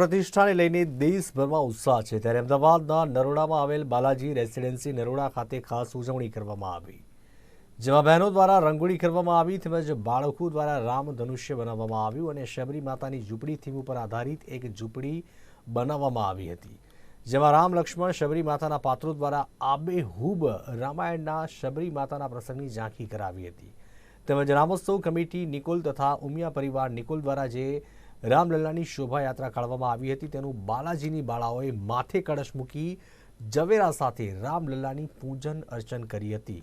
પ્રતિષ્ઠાને લઈને દેશભરમાં ઉત્સાહ છે. ત્યારે અમદાવાદના નરોડામાં આવેલ બાલાજી રેસિડેન્સી નરોડા ખાતે ખાસ ઉજવણી કરવામાં આવી. જેમાં બહેનો દ્વારા રંગોળી કરવામાં આવી તેમજ બાળકો દ્વારા રામ ધનુષ્ય બનાવવામાં આવ્યું અને શબરી માતાની ઝૂંપડી થીમ ઉપર આધારિત એક ઝૂંપડી બનાવવામાં આવી હતી. જેમાં રામ લક્ષ્મણ શબરી માતાના પાત્રો દ્વારા આબેહૂબ રામાયણના શબરી માતાના પ્રસંગની ઝાંખી કરાવી હતી. તેમજ રામોત્સવ કમિટી નિકોલ તથા ઉમિયા પરિવાર નિકોલ દ્વારા જે રામલલ્લાની શોભાયાત્રા કાઢવામાં આવી હતી. તેનું બાલાજીની બાળાઓએ માથે કળશ મૂકી જવેરા સાથે રામલલ્લાની પૂજન અર્ચન કરી હતી.